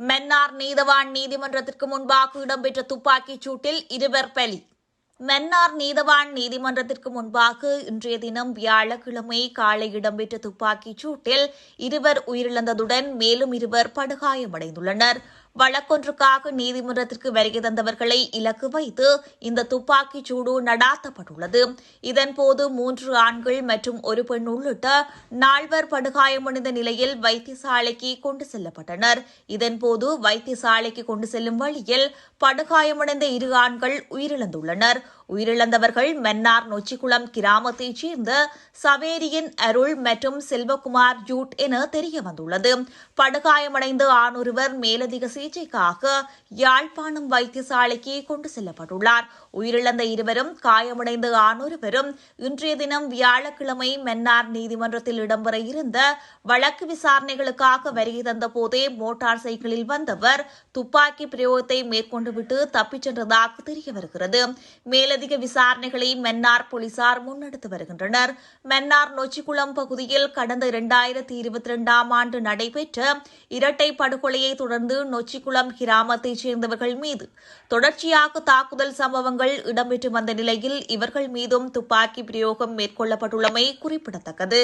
மென்னார் நீதவான் நீதிமன்றத்திற்கு முன்பாக இடம்பெற்ற துப்பாக்கிச் சூட்டில் இருவர் பலி. மன்னார் நீதவான் நீதிமன்றத்திற்கு முன்பாக இன்றைய தினம் வியாழக்கிழமை காலை இடம்பெற்ற துப்பாக்கிச் சூட்டில் இருவர் உயிரிழந்ததுடன் மேலும் இருவர் படுகாயமடைந்துள்ளனர். வழக்கொன்றுக்காக நீதிமன்றத்திற்கு வருகை தந்தவர்களை இலக்கு வைத்து இந்த துப்பாக்கிச் சூடு நடாத்தப்பட்டுள்ளது. இதன்போது மூன்று ஆண்கள் மற்றும் ஒரு பெண் உள்ளிட்ட நால்வர் படுகாயமடைந்த நிலையில் வைத்தியசாலைக்கு கொண்டு செல்லப்பட்டனர். இதன்போது வைத்தியசாலைக்கு கொண்டு செல்லும் வழியில் படுகாயமடைந்த இரு ஆண்கள் உயிரிழந்துள்ளனர். உயிரிழந்தவர்கள் மன்னார் நொச்சிக்குளம் கிராமத்தைச் சேர்ந்த சவேரியின் அருள் மற்றும் செல்வகுமார் ஜூட் என தெரியவந்துள்ளது. படுகாயமடைந்த ஆணொருவர் மேலதிக சிகிச்சைக்காக யாழ்ப்பாணம் வைத்தியசாலைக்கு கொண்டு செல்லப்பட்டுள்ளார். உயிரிழந்த இருவரும் காயமடைந்த ஆணொருவரும் இன்றைய தினம் வியாழக்கிழமை மன்னார் நீதிமன்றத்தில் இடம்பெற இருந்த வழக்கு விசாரணைகளுக்காக வருகை தந்த போதே மோட்டார் சைக்கிளில் வந்தவர் துப்பாக்கி பிரயோகத்தை மேற்கொண்டுவிட்டு தப்பிச் சென்றதாக தெரிய வருகிறது மேலதிக விசாரணைகளை மன்னார் போலீசார் முன்னெடுத்து வருகின்றனர். மன்னார் நொச்சிக்குளம் பகுதியில் கடந்த இரண்டாயிரத்தி இருபத்தி இரண்டாம் ஆண்டு நடைபெற்ற இரட்டை படுகொலையை தொடர்ந்து நொச்சிக்குளம் கிராமத்தைச் சேர்ந்தவர்கள் மீது தொடர்ச்சியாக தாக்குதல் சம்பவங்கள் இடம்பெற்று வந்த நிலையில் இவர்கள் மீதும் துப்பாக்கி பிரயோகம் மேற்கொள்ளப்பட்டுள்ளமை குறிப்பிடத்தக்கது.